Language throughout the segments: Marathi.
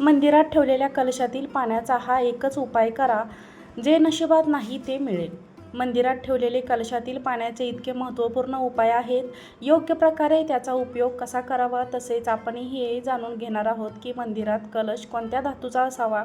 मंदिरात ठेवलेल्या कलशातील पाण्याचा हा एकच उपाय करा. जे नशिबात नाही ते मिळेल. मंदिरात ठेवलेले कलशातील पाण्याचे इतके महत्त्वपूर्ण उपाय आहेत. योग्य प्रकारे त्याचा उपयोग कसा करावा तसेच आपणही हे जाणून घेणार आहोत की मंदिरात कलश कोणत्या धातूचा असावा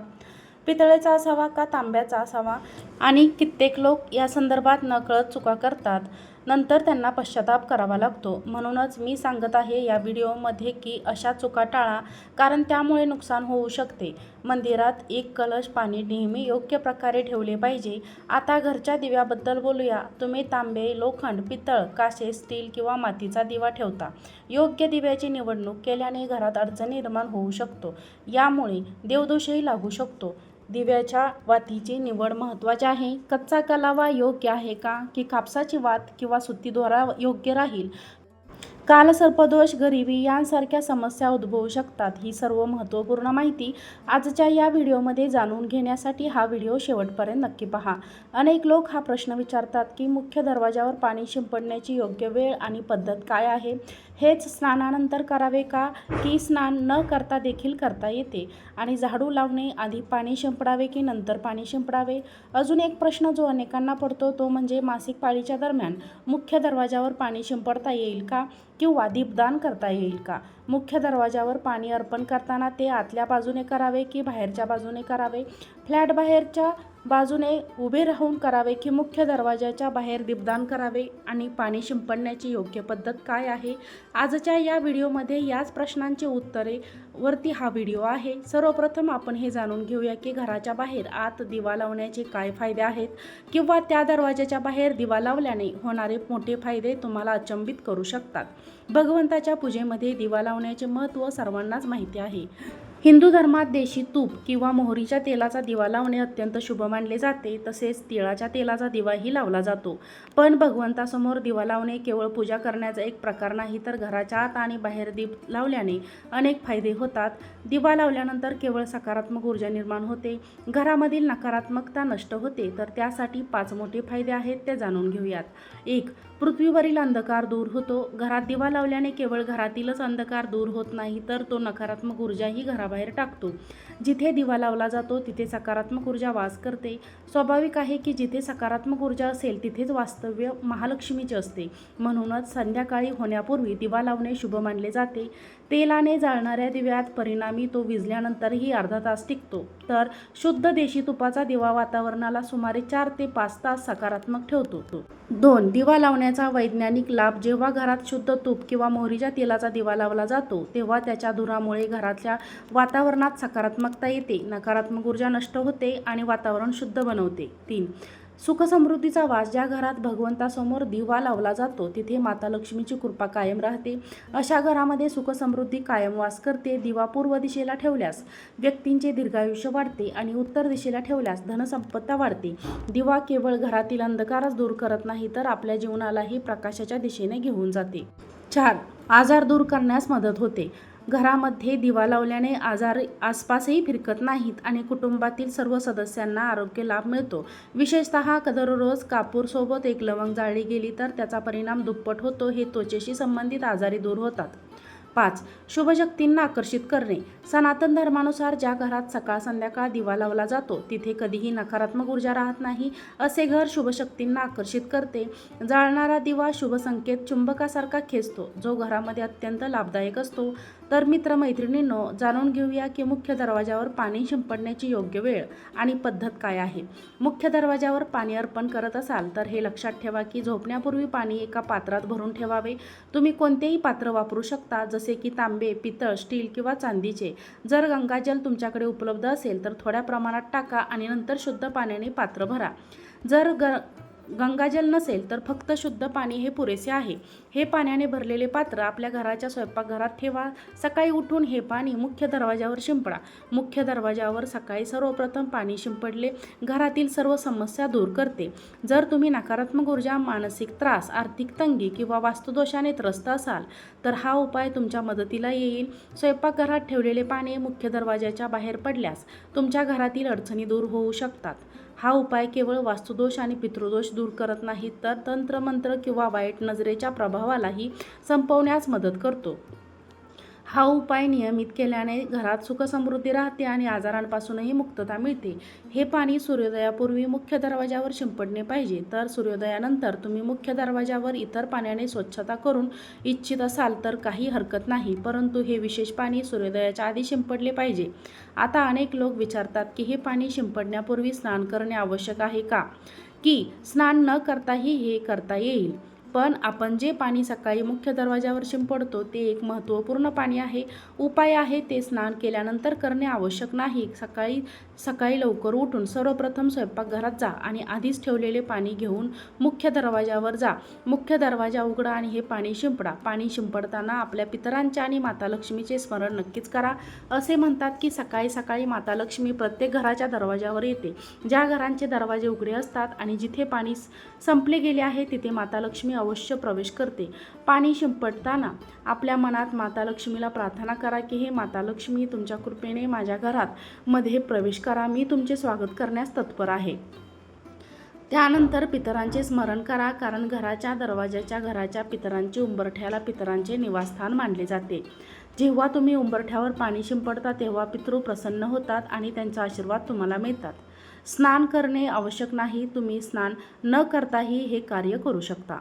पितळेचा असावा का तांब्याचा असावा आणि कित्येक लोक या संदर्भात नकळत चुका करतात. नंतर त्यांना पश्चाताप करावा लागतो. म्हणूनच मी सांगत आहे या व्हिडिओमध्ये की अशा चुका टाळा कारण त्यामुळे नुकसान होऊ शकते. मंदिरात एक कलश पाणी नेहमी योग्य प्रकारे ठेवले पाहिजे. आता घरच्या दिव्याबद्दल बोलूया. तुम्ही तांबे लोखंड पितळ कासे स्टील किंवा मातीचा दिवा ठेवता. योग्य दिव्याची निवडणूक केल्याने घरात अडचण निर्माण होऊ शकतो. यामुळे देवदोषही लागू शकतो. दिव्याच्या वातीची निवड महत्त्वाची आहे. कच्चा कलावा योग्य आहे का? की कापसाची वात किंवा सुतीद्वारा योग्य राहील? कालसर्पदोष गरिबी यांसारख्या समस्या उद्भवू शकतात. ही सर्व महत्त्वपूर्ण माहिती आजच्या या व्हिडिओमध्ये जाणून घेण्यासाठी हा व्हिडिओ शेवटपर्यंत नक्की पहा. अनेक लोक हा प्रश्न विचारतात की मुख्य दरवाजावर पाणी शिंपडण्याची योग्य वेळ आणि पद्धत काय आहे? हेच स्नानानंतर करावे का? की स्नान न करता देखील करता येते. आणि झाडू लावणे आधी पाणी शिंपडावे की नंतर पाणी शिंपडावे? अजून एक प्रश्न जो अनेकांना पडतो तो म्हणजे मासिक पाळीच्या दरम्यान मुख्य दरवाजावर पाणी शिंपडता येईल का? किंवा दीपदान करता येईल का? मुख्य दरवाजावर पाणी अर्पण करताना ते आतल्या बाजूने करावे की बाहेरच्या बाजूने करावे? फ्लॅट बाहेरच्या बाजूने उभे राहून करावे की मुख्य दरवाजाच्या बाहेर दीपदान करावे आणि पाणी शिंपडण्याची योग्य पद्धत काय आहे? आजच्या या व्हिडिओमध्ये याच प्रश्नांची उत्तरे वरती हा व्हिडिओ आहे. सर्वप्रथम आपण हे जाणून घेऊया की घराच्या बाहेर आत दिवा लावण्याचे काय फायदे आहेत किंवा त्या दरवाजाच्या बाहेर दिवा लावल्याने होणारे मोठे फायदे तुम्हाला अचंबित करू शकतात. भगवंताच्या पूजेमध्ये दिवा लावण्याचे महत्त्व सर्वांनाच माहिती आहे. हिंदू धर्मात देशी तूप किंवा मोहरीच्या तेलाचा दिवा लावणे अत्यंत शुभ मानले जाते. तसेच तिळाच्या तेलाचा दिवाही लावला जातो. पण भगवंतासमोर दिवा लावणे केवळ पूजा करण्याचा एक प्रकार नाही तर घराच्या आत आणि बाहेर दीप लावल्याने अनेक फायदे होतात. दिवा लावल्यानंतर केवळ सकारात्मक ऊर्जा निर्माण होते. घरामधील नकारात्मकता नष्ट होते. तर त्यासाठी पाच मोठे फायदे आहेत ते जाणून घेऊयात. एक पृथ्वीवरील अंधकार दूर होतो. घरात दिवा लावल्याने केवळ घरातीलच अंधकार दूर होत नाही तर तो नकारात्मक ऊर्जाही घराबाहेर टाकतो. जिथे दिवा लावला जातो तिथे सकारात्मक ऊर्जा वास करते. स्वाभाविक आहे की जिथे सकारात्मक ऊर्जा असेल तिथेच वास्तव्य महालक्ष्मीचे असते. म्हणूनच संध्याकाळी होण्यापूर्वी दिवा लावणे शुभ मानले जाते. तेलाने जाळणाऱ्या दिव्यात परिणामी तो विजल्यानंतरही अर्धा तास टिकतो. तर शुद्ध देशी तुपाचा दिवा वातावरणाला सुमारे चार ते पाच तास सकारात्मक ठेवतो. दोन दिवा लावण्याचा वैज्ञानिक लाभ जेव्हा घरात शुद्ध तूप किंवा मोहरीच्या तेलाचा दिवा लावला जातो तेव्हा त्याच्या धुरामुळे घरातल्या वातावरणात सकारात्मकता येते नकारात्मक ऊर्जा नष्ट होते आणि वातावरण शुद्ध बनवते. तीन सुखसमृद्धीचा वास ज्या घरात भगवंतासमोर दिवा लावला जातो तिथे माता लक्ष्मीची कृपा कायम राहते. अशा घरामध्ये सुखसमृद्धी कायम वास करते दिवा पूर्व दिशेला ठेवल्यास व्यक्तींचे दीर्घायुष्य वाढते आणि उत्तर दिशेला ठेवल्यास धनसंपत्ता वाढते. दिवा केवळ घरातील अंधकारच दूर करत नाही तर आपल्या जीवनालाही प्रकाशाच्या दिशेने घेऊन जाते. चार आजार दूर करण्यास मदत होते. घरामध्ये दिवा लावल्याने आजार आसपासही फिरकत नाहीत आणि कुटुंबातील सर्व सदस्यांना आरोग्य लाभ मिळतो. विशेषतः दररोज कापूरसोबत एक लवंग जाळली गेली तर त्याचा परिणाम दुप्पट होतो हे त्वचेशी संबंधित आजारी दूर होतात. पाच शुभशक्तींना आकर्षित करणे. सनातन धर्मानुसार ज्या घरात सकाळ संध्याकाळ दिवा लावला जातो तिथे कधीही नकारात्मक ऊर्जा राहत नाही असे घर शुभशक्तींना आकर्षित करते. जाळणारा दिवा शुभसंकेत चुंबकासारखा खेचतो जो घरामध्ये अत्यंत लाभदायक असतो. तर मित्रमैत्रिणींनो जाणून घेऊया की मुख्य दरवाजावर पाणी शिंपडण्याची योग्य वेळ आणि पद्धत काय आहे. मुख्य दरवाजावर पाणी अर्पण करत असाल तर हे लक्षात ठेवा की झोपण्यापूर्वी पाणी एका पात्रात भरून ठेवावे. तुम्ही कोणतेही पात्र वापरू शकता जसे की तांबे पितळ स्टील किंवा चांदीचे. जर गंगाजल तुमच्याकडे उपलब्ध असेल तर थोड्या प्रमाणात टाका आणि नंतर शुद्ध पाण्याने पात्र भरा. जर ग गंगाजल नसेल तर फक्त शुद्ध पाणी हे पुरेसे आहे. हे पाण्याने भरलेले पात्र आपल्या घराच्या स्वयंपाकघरात ठेवा. सकाळी उठून हे पाणी मुख्य दरवाजावर शिंपडा. मुख्य दरवाजावर सकाळी सर्वप्रथम पाणी शिंपडले. घरातील सर्व समस्या दूर करते. जर तुम्ही नकारात्मक ऊर्जा मानसिक त्रास आर्थिक तंगी किंवा वास्तुदोषाने त्रस्त असाल तर हा उपाय तुमच्या मदतीला येईल. स्वयंपाकघरात ठेवलेले पाणी मुख्य दरवाजाच्या बाहेर पडल्यास तुमच्या घरातील अडचणी दूर होऊ शकतात. हा उपाय केवळ वास्तुदोष आणि पितृदोष दूर करत नाही तर तंत्रमंत्र किंवा वाईट नजरेच्या प्रभावालाही संपवण्यास मदत करतो. हा उपाय नियमित केल्याने घरात सुखसमृद्धी राहते आणि आजारांपासूनही मुक्तता मिळते. हे पाणी सूर्योदयापूर्वी मुख्य दरवाजावर शिंपडणे पाहिजे. तर सूर्योदयानंतर तुम्ही मुख्य दरवाजावर इतर पाण्याने स्वच्छता करून इच्छित असाल तर काही हरकत नाही परंतु हे विशेष पाणी सूर्योदयाच्या आधी शिंपडले पाहिजे. आता अनेक लोक विचारतात की हे पाणी शिंपडण्यापूर्वी स्नान करणे आवश्यक आहे का? की स्नान न करताही हे करता येईल? पण आपण जे पाणी सकाळी मुख्य दरवाजावर शिंपडतो ते एक महत्त्वपूर्ण पाणी आहे. उपाय आहे ते स्नान केल्यानंतर करणे आवश्यक नाही. सकाळी सकाळी लवकर उठून सर्वप्रथम स्वयंपाकघरात जा आणि आधीच ठेवलेले पाणी घेऊन मुख्य दरवाजावर जा. मुख्य दरवाजा उघडा आणि हे पाणी शिंपडा. पाणी शिंपडताना आपल्या पितरांचे आणि माता लक्ष्मीचे स्मरण नक्कीच करा. असे म्हणतात की सकाळी सकाळी माता लक्ष्मी प्रत्येक घराच्या दरवाजावर येते. ज्या घरांचे दरवाजे उघडे असतात आणि जिथे पाणी स- संपले गेले आहे तिथे माता लक्ष्मी अवश्य प्रवेश करते. पाणी शिंपडताना आपल्या मनात माता लक्ष्मीला प्रार्थना करा की हे माता लक्ष्मी तुमच्या कृपेने माझ्या घरात मध्ये प्रवेश करा मी तुमचे स्वागत करण्यास तत्पर आहे. त्यानंतर पितरांचे स्मरण करा कारण घराच्या दरवाजाच्या घराच्या पितरांची उंबरठ्याला पितरांचे निवासस्थान मानले जाते. जेव्हा तुम्ही उंबरठ्यावर पाणी शिंपडता तेव्हा पितृ प्रसन्न होतात आणि त्यांचा आशीर्वाद तुम्हाला मिळतात. स्नान करणे आवश्यक नाही तुम्ही स्नान न करताही हे कार्य करू शकता.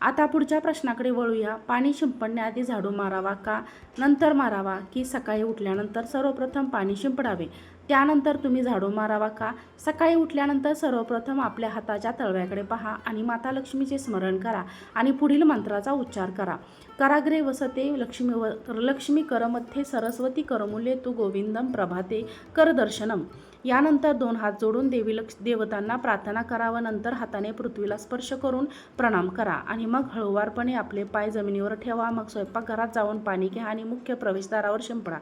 आता पुढच्या प्रश्नाकडे वळूया. पाणी शिंपडण्याआधी झाडू मारावा का? नंतर मारावा की सकाळी उठल्यानंतर सर्वप्रथम पाणी शिंपडावे? त्यानंतर तुम्ही झाडू मारावा का? सकाळी उठल्यानंतर सर्वप्रथम आपल्या हाताच्या तळव्याकडे पहा आणि माता लक्ष्मीचे स्मरण करा आणि पुढील मंत्राचा उच्चार करा. कराग्रे वसते लक्ष्मी व लक्ष्मी करमध्ये सरस्वती करमुले तू गोविंदम प्रभाते करदर्शनम यानंतर दोन हात जोडून देवी लक्ष देवतांना प्रार्थना करा व नंतर हाताने पृथ्वीला स्पर्श करून प्रणाम करा आणि मग हळूवारपणे आपले पाय जमिनीवर ठेवा. मग स्वयंपाकघरात जाऊन पाणी घ्या आणि मुख्य प्रवेशद्वारावर शिंपडा.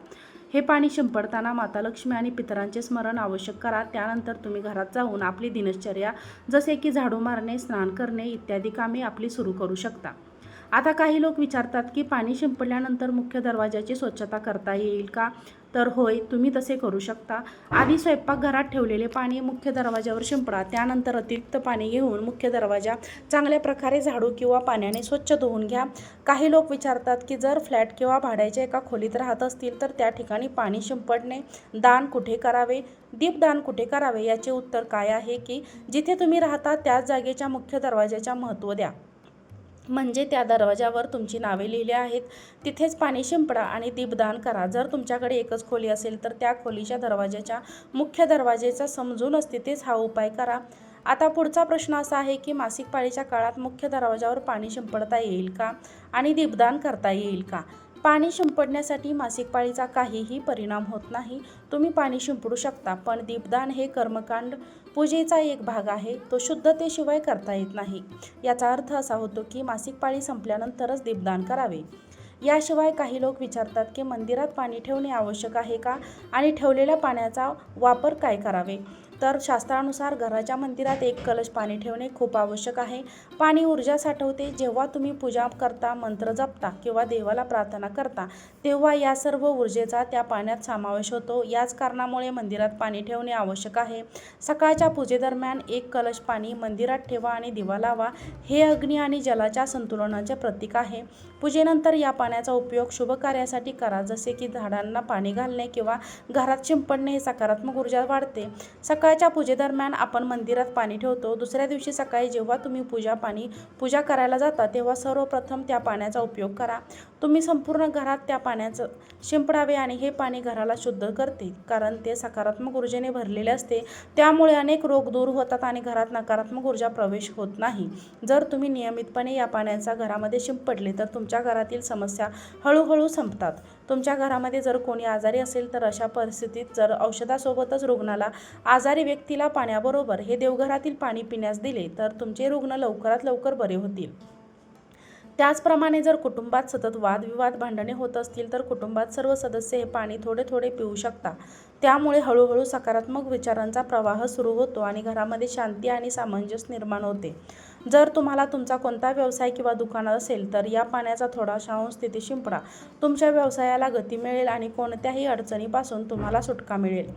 हे पाणी शिंपडताना माता लक्ष्मी आणि पितरांचे स्मरण आवश्यक करा. त्यानंतर तुम्ही घरात जाऊन आपली दिनचर्या जसे की झाडू मारणे स्नान करणे इत्यादी कामे आपली सुरू करू शकता. आता काही लोक विचारतात की पाणी शिंपडल्यानंतर मुख्य दरवाजाची स्वच्छता करता येईल का? तर होय तुम्ही तसे करू शकता. आधी स्वयंपाकघरात ठेवलेले पाणी मुख्य दरवाजावर शिंपडा त्यानंतर अतिरिक्त पाणी घेऊन मुख्य दरवाजा चांगल्या प्रकारे झाडू किंवा पाण्याने स्वच्छ धुवून घ्या. काही लोक विचारतात की जर फ्लॅट किंवा भाड्याच्या एका खोलीत राहत असतील तर त्या ठिकाणी पाणी शिंपडणे दान कुठे करावे? दीपदान कुठे करावे? याचे उत्तर काय आहे की जिथे तुम्ही राहता त्याच जागेच्या मुख्य दरवाजाच्या महत्त्व द्या. म्हणजे त्या दरवाजावर तुमची नावे लिहिली आहेत. तिथेच पाणी शिंपडा आणि दीपदान करा. जर तुमच्याकडे एकच खोली असेल तर त्या खोलीच्या दरवाजाच्या मुख्य दरवाजेचा समजूनच तिथेच हा उपाय करा. आता पुढचा प्रश्न असा आहे की मासिक पाळीच्या काळात मुख्य दरवाजावर पाणी शिंपडता येईल का आणि दीपदान करता येईल का? पाणी शिंपडण्यासाठी मासिक पाळीचा काहीही परिणाम होत नाही. तुम्ही पाणी शिंपडू शकता पण दीपदान हे कर्मकांड पूजेचा एक भाग आहे तो शुद्धतेशिवाय करता येत नाही. याचा अर्थ असा होतो की मासिक पाळी संपल्यानंतरच दीपदान करावे. याशिवाय काही लोक विचारतात की मंदिरात पाणी ठेवणे आवश्यक आहे का आणि ठेवलेल्या पाण्याचा वापर काय करावे? तर शास्त्रानुसार घराच्या मंदिरात एक कलश पाणी ठेवणे खूप आवश्यक आहे. पाणी ऊर्जा साठवते. जेव्हा तुम्ही पूजा करता मंत्र जपता किंवा देवाला प्रार्थना करता तेव्हा या सर्व ऊर्जेचा त्या पाण्यात समावेश होतो. याच कारणामुळे मंदिरात पाणी ठेवणे आवश्यक आहे. सकाळच्या पूजेदरम्यान एक कलश पाणी मंदिरात ठेवा आणि दिवा लावा. हे अग्नी आणि जलाच्या संतुलनाचे प्रतीक आहे. पूजेनंतर या पाण्याचा उपयोग शुभ कार्यासाठी करा. जसे की झाडांना पाणी घालणे किंवा घरात शिंपडणे हे सकारात्मक ऊर्जा वाढते. सकाळ सकाळच्या पूजेदरम्यान आपण मंदिरात पाणी ठेवतो. दुसऱ्या दिवशी सकाळी जेव्हा तुम्ही पूजा पाणी पूजा करायला जाता तेव्हा सर्वप्रथम त्या पाण्याचा उपयोग करा. तुम्ही संपूर्ण घरात त्या पाण्याचं शिंपडावे आणि हे पाणी घराला शुद्ध करते कारण ते सकारात्मक ऊर्जेने भरलेले असते. त्यामुळे अनेक रोग दूर होतात आणि घरात नकारात्मक ऊर्जा प्रवेश होत नाही. जर तुम्ही नियमितपणे या पाण्याचा घरामध्ये शिंपडले तर तुमच्या घरातील समस्या हळूहळू संपतात. तुमच्या घरामध्ये जर कोणी आजारी असेल तर अशा परिस्थितीत जर औषधासोबतच रुग्णाला आजारी व्यक्तीला पाण्याबरोबर हे देवघरातील पाणी पिण्यास दिले तर तुमचे रुग्ण लवकरात लवकर बरे होतील. त्याचप्रमाणे जर कुटुंबात सतत वादविवाद भांडणे होत असतील तर कुटुंबात सर्व सदस्य हे पाणी थोडे थोडे पिऊ शकता. त्यामुळे हळूहळू सकारात्मक विचारांचा प्रवाह सुरू होतो आणि घरामध्ये शांती आणि सामंजस्य निर्माण होते. जर तुम्हाला तुमचा कोणता व्यवसाय किंवा दुकान असेल तर या पाण्याचा थोडासा अंश तिथे शिंपडा. तुमच्या व्यवसायाला गती मिळेल आणि कोणत्याही अडचणीपासून तुम्हाला सुटका मिळेल.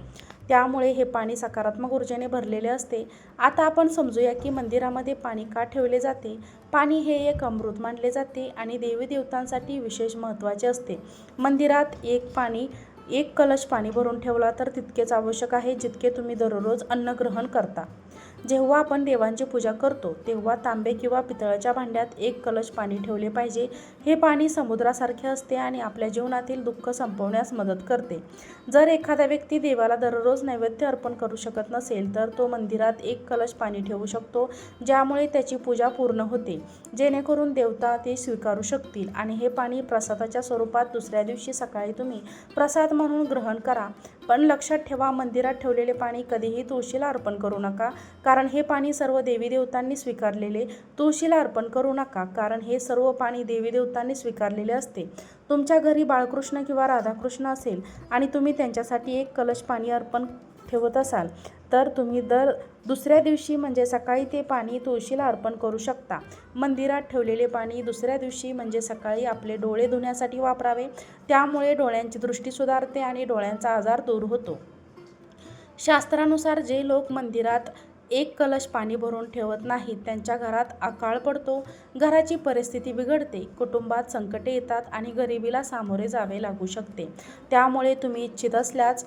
त्यामुळे हे पाणी सकारात्मक ऊर्जेने भरलेले असते. आता आपण समजूया की मंदिरामध्ये पाणी का ठेवले जाते? पाणी हे एक अमृत मानले जाते आणि देवी देवतांसाठी विशेष महत्त्वाचे असते. मंदिरात एक पाणी एक कलश पाणी भरून ठेवला तर तितकेच आवश्यक आहे जितके तुम्ही दररोज अन्न ग्रहण करता. जेव्हा आपण देवांची पूजा करतो तेव्हा तांबे किंवा पितळाच्या भांड्यात एक कलश पाणी ठेवले पाहिजे. हे पाणी समुद्रासारखे असते आणि आपल्या जीवनातील दुःख संपवण्यास मदत करते. जर एखादा व्यक्ती देवाला दररोज नैवेद्य अर्पण करू शकत नसेल तर तो मंदिरात एक कलश पाणी ठेवू शकतो ज्यामुळे त्याची पूजा पूर्ण होते. जेणेकरून देवता ते स्वीकारू शकतील. आणि हे पाणी प्रसादाच्या स्वरूपात दुसऱ्या दिवशी सकाळी तुम्ही प्रसाद म्हणून ग्रहण करा. पण लक्षात ठेवा मंदिरात ठेवलेले पाणी कधीही तुळशीला अर्पण करू नका कारण हे पाणी सर्व देवी देवतांनी स्वीकारलेले. तुळशीला अर्पण करू नका कारण हे सर्व पाणी देवी देवतांनी स्वीकारलेले असते. तुमच्या घरी बाळकृष्ण किंवा राधाकृष्ण असेल आणि तुम्ही त्यांच्यासाठी एक कलश पाणी अर्पण ठेवत असाल तर तुम्ही दर दुसऱ्या दिवशी म्हणजे सकाळी ते पाणी तुळशीला अर्पण करू शकता. मंदिरात ठेवलेले पाणी दुसऱ्या दिवशी म्हणजे सकाळी आपले डोळे धुण्यासाठी वापरावे. त्यामुळे डोळ्यांची दृष्टी सुधारते आणि डोळ्यांचा आजार दूर होतो. शास्त्रानुसार जे लोक मंदिरात एक कलश पाणी भरून ठेवत नाहीत त्यांच्या घरात अकाळ पडतो. घराची परिस्थिती बिघडते. कुटुंबात संकटे येतात आणि गरिबीला सामोरे जावे लागू शकते. त्यामुळे तुम्ही इच्छित असल्यास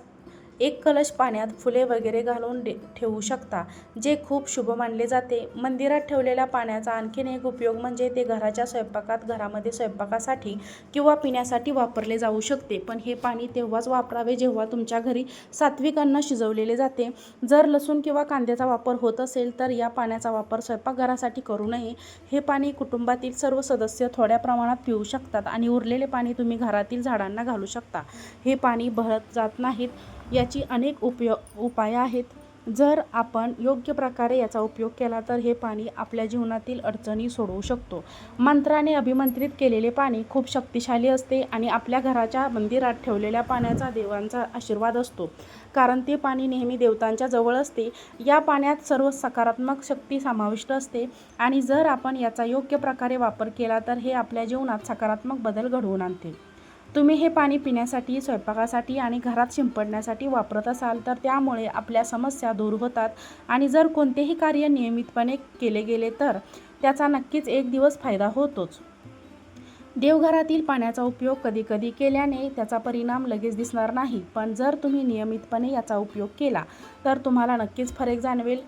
एक कलश पाण्यात फुले वगैरे घालून दे ठेवू शकता जे खूप शुभ मानले जाते. मंदिरात ठेवलेल्या पाण्याचा आणखीन एक उपयोग म्हणजे ते घराच्या स्वयंपाकात घरामध्ये स्वयंपाकासाठी किंवा पिण्यासाठी वापरले जाऊ शकते. पण हे पाणी तेव्हाच वापरावे जेव्हा तुमच्या घरी सात्विक अन्न शिजवलेले जाते. जर लसूण किंवा कांद्याचा वापर होत असेल तर या पाण्याचा वापर स्वयंपाकघरासाठी करू नये. हे पाणी कुटुंबातील सर्व सदस्य थोड्या प्रमाणात पिऊ शकतात आणि उरलेले पाणी तुम्ही घरातील झाडांना घालू शकता. हे पाणी बहत जात नाहीत. याची अनेक उपयोग उपाय आहेत. जर आपण योग्य प्रकारे याचा उपयोग केला तर हे पाणी आपल्या जीवनातील अडचणी सोडवू शकतो. मंत्राने अभिमंत्रित केलेले पाणी खूप शक्तिशाली असते आणि आपल्या घराच्या मंदिरात ठेवलेल्या पाण्याचा देवांचा आशीर्वाद असतो. कारण ते पाणी नेहमी देवतांच्या जवळ असते. या पाण्यात सर्व सकारात्मक शक्ती समाविष्ट असते आणि जर आपण याचा योग्य प्रकारे वापर केला तर हे आपल्या जीवनात सकारात्मक बदल घडवून आणते. तुम्ही हे पाणी पिण्यासाठी स्वयंपाकासाठी आणि घरात शिंपडण्यासाठी वापरत असाल तर त्यामुळे आपल्या समस्या दूर होतात. आणि जर कोणतेही कार्य नियमितपणे केले गेले तर त्याचा नक्कीच एक दिवस फायदा होतोच. देवघरातील पाण्याचा उपयोग कधीकधी केल्याने त्याचा परिणाम लगेच दिसणार नाही. पण जर तुम्ही नियमितपणे याचा उपयोग केला तर तुम्हाला नक्कीच फरक जाणवेल.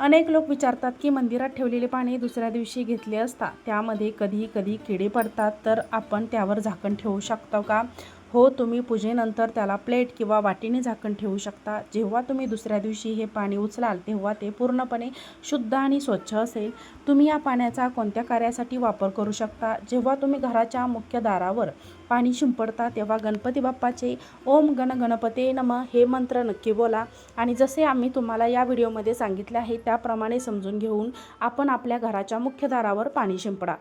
अनेक लोक विचारतात की मंदिरात ठेवलेले पाणी दुसऱ्या दिवशी घेतले असता त्यामध्ये कधी कधी किडे पडतात तर आपण त्यावर झाकण ठेवू शकतो का? हो तुम्ही पूजेनंतर त्याला प्लेट किंवा वाटीने झाकण ठेवू शकता. जेव्हा तुम्ही दुसऱ्या दिवशी हे पाणी उचलाल तेव्हा ते पूर्णपणे शुद्ध आणि स्वच्छ असेल. तुम्ही या पाण्याचा कोणत्या कार्यासाठी वापर करू शकता? जेव्हा तुम्ही घराच्या मुख्य दारावर पाणी शिंपडता तेव्हा गणपती बाप्पाचे ओम गण गणपते नम हे मंत्र नक्की बोला. आणि जसे आम्ही तुम्हाला या व्हिडिओमध्ये सांगितले आहे त्याप्रमाणे समजून घेऊन आपण आपल्या घराच्या मुख्य दारावर पाणी शिंपडा.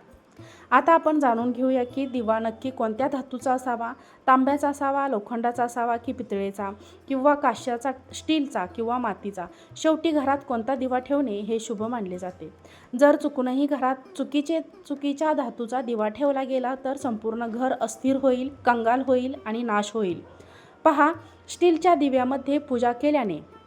आता आपण जाणून घेऊया की दिवा नक्की कोणत्या धातूचा असावा? तांब्याचा असावा लोखंडाचा असावा की पितळेचा? किंवा काश्याचा स्टीलचा किंवा मातीचा? शेवटी घरात कोणता दिवा ठेवणे हे शुभ मानले जाते. जर चुकूनही घरात चुकीचे चुकीच्या धातूचा दिवा ठेवला गेला तर संपूर्ण घर अस्थिर होईल कंगाल होईल आणि नाश होईल. पहा स्टीलच्या दिव्यामध्ये पूजा केल्याने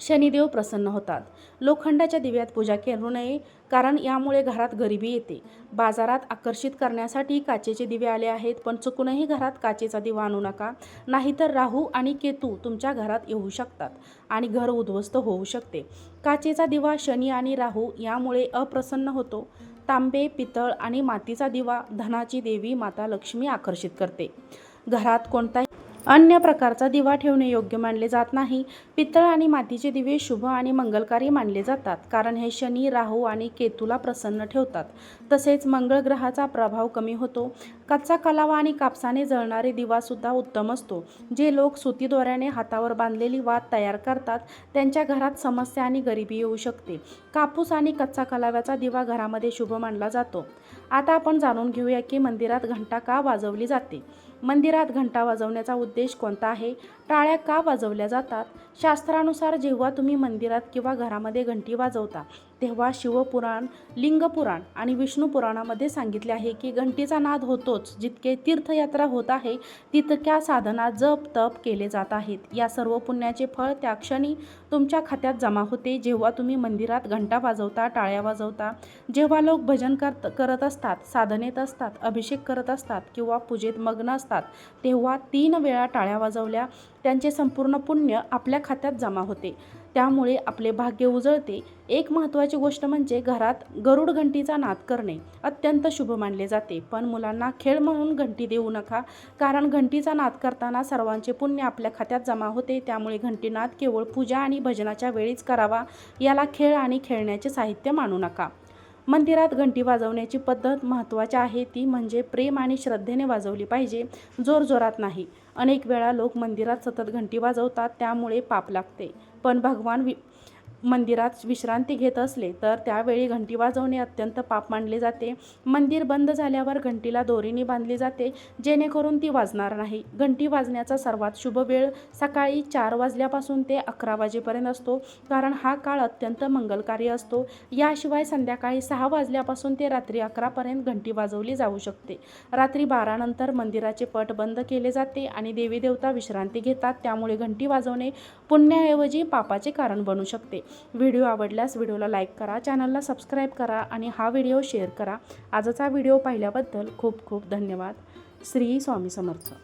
शनिदेव प्रसन्न होतात. लोखंडाच्या दिव्यात पूजा करू नये कारण यामुळे घरात गरिबी येते. बाजारात आकर्षित करण्यासाठी काचेचे दिवे आले आहेत पण चुकूनही घरात काचेचा दिवा आणू नका. नाहीतर राहू आणि केतू तुमच्या घरात येऊ शकतात आणि घर उद्ध्वस्त होऊ शकते. काचेचा दिवा शनी आणि राहू यामुळे अप्रसन्न होतो. तांबे पितळ आणि मातीचा दिवा धनाची देवी माता लक्ष्मी आकर्षित करते. घरात कोणताही अन्य प्रकारचा दिवा ठेवणे योग्य मानले जात नाही. पितळ आणि मातीचे दिवे शुभ आणि मंगलकारी मानले जातात कारण हे शनी राहू आणि केतूला प्रसन्न ठेवतात. तसेच मंगळ ग्रहाचा प्रभाव कमी होतो. कच्चा कलावा आणि कापसाने जळणारे दिवासुद्धा उत्तम असतो. जे लोक सुती दोऱ्याने हातावर बांधलेली वात तयार करतात त्यांच्या घरात समस्या आणि गरिबी येऊ शकते. कापूस आणि कच्चा कलाव्याचा दिवा घरामध्ये शुभ मानला जातो. आता आपण जाणून घेऊया की मंदिरात घंटा का वाजवली जाते? मंदिरात घंटा वाजवण्याचा उद्देश कोणता आहे? टाळ्या का वाजवल्या जातात? शास्त्रानुसार जेव्हा तुम्ही मंदिरात किंवा घरामध्ये घंटी वाजवता तेव्हा शिवपुराण लिंगपुराण आणि विष्णुपुराणामध्ये सांगितले आहे की घंटीचा नाद होतोच. जितके तीर्थयात्रा होत आहे तितक्या साधना जप तप केले जात आहेत. या सर्व पुण्याचे फळ त्या क्षणी तुमच्या खात्यात जमा होते. जेव्हा तुम्ही मंदिरात घंटा वाजवता टाळ्या वाजवता जेव्हा लोक भजन करत करत असतात साधनेत असतात अभिषेक करत असतात किंवा पूजेत मग्न असतात तेव्हा तीन वेळा टाळ्या वाजवल्या. त्यांचे संपूर्ण पुण्य आपल्या खात्यात जमा होते. त्यामुळे आपले भाग्य उजळते. एक महत्त्वाची गोष्ट म्हणजे घरात गरुड घंटीचा नाद करणे. अत्यंत शुभ मानले जाते. पण मुलांना खेळ म्हणून घंटी देऊ नका. कारण घंटीचा नाद करताना सर्वांचे पुण्य आपल्या खात्यात जमा होते. त्यामुळे घंटीनाद केवळ पूजा आणि भजनाच्या वेळीच करावा. याला खेळ आणि खेळण्याचे साहित्य मानू नका. मंदिरात घंटी वाजवण्याची पद्धत महत्त्वाची आहे. ती म्हणजे प्रेम आणि श्रद्धेने वाजवली पाहिजे. जोरजोरात नाही. अनेक वेळा लोक मंदिरात सतत घंटी वाजवतात. त्यामुळे पाप लागते. पण भगवान वि मंदिरात विश्रांती घेत असले तर त्यावेळी घंटी वाजवणे अत्यंत पाप मानले जाते. मंदिर बंद झाल्यावर घंटीला दोरीने बांधली जाते जेणेकरून ती वाजणार नाही. घंटी वाजण्याचा सर्वात शुभ वेळ सकाळी चार वाजल्यापासून ते अकरा वाजेपर्यंत असतो कारण हा काळ अत्यंत मंगलकारी असतो. याशिवाय संध्याकाळी सहा वाजल्यापासून ते रात्री अकरापर्यंत घंटी वाजवली जाऊ शकते. रात्री बारानंतर मंदिराचे पट बंद केले जाते आणि देवी देवता विश्रांती घेतात. त्यामुळे घंटी वाजवणे पुण्याऐवजी पापाचे कारण बनू शकते. व्हिडिओ आवडल्यास व्हिडिओला लाईक करा चॅनलला सबस्क्राईब करा आणि हा व्हिडिओ शेअर करा. आजचा व्हिडिओ पाहिल्याबद्दल खूप खूप धन्यवाद. श्री स्वामी समर्थ.